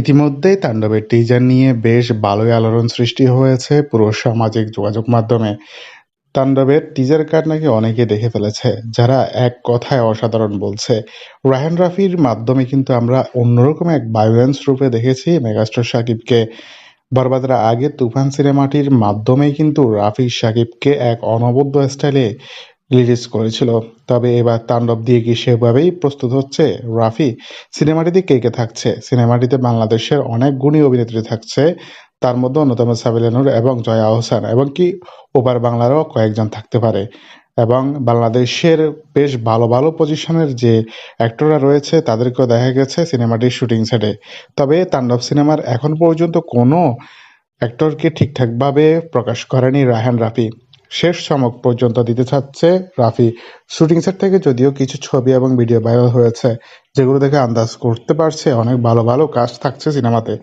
ইতিমধ্যেই তাণ্ডবের টিজার নিয়ে বেশ ভালোই আলোড়ন সৃষ্টি হয়েছে পুরো সামাজিক যোগাযোগ মাধ্যমে। তাণ্ডবের টিজার কার্ড নাকি অনেকে দেখে ফেলেছে, যারা এক কথায় অসাধারণ বলছে। রায়হান রাফির মাধ্যমে কিন্তু আমরা অন্যরকম এক বায়োলেন্স রূপে দেখেছি মেগাস্টার শাকিবকে। বরবাদের আগে তুফান সিনেমাটির মাধ্যমেই কিন্তু রাফি শাকিবকে এক অনবদ্য স্টাইলে রিলিজ করেছিল। তবে এবার তাণ্ডব দিয়ে কি সেভাবেই প্রস্তুত হচ্ছে রাফি? সিনেমাটিতে কে কে থাকছে? সিনেমাটিতে বাংলাদেশের অনেক গুণী অভিনেত্রী থাকছে। তার মধ্যে অন্যতম সাবিলানুর এবং জয়া আহসান এবং কি ওপার বাংলারও কয়েকজন থাকতে পারে। এবং বাংলাদেশের বেশ ভালো ভালো পজিশনের যে অ্যাক্টররা রয়েছে, তাদেরকেও দেখা গেছে সিনেমাটির শুটিং সেটে। তবে তাণ্ডব সিনেমার এখন পর্যন্ত কোনো অ্যাক্টরকে ঠিকঠাকভাবে প্রকাশ করেনি রাহান রাফি। শেষ চমক পর্যন্ত দিতে চাচ্ছে রাফি। শুটিং সেট থেকে যদিও কিছু ছবি এবং ভিডিও ভাইরাল হয়েছে, যেগুলো দেখে আন্দাজ করতে পারছে অনেক ভালো ভালো কাজ থাকছে সিনেমাতে।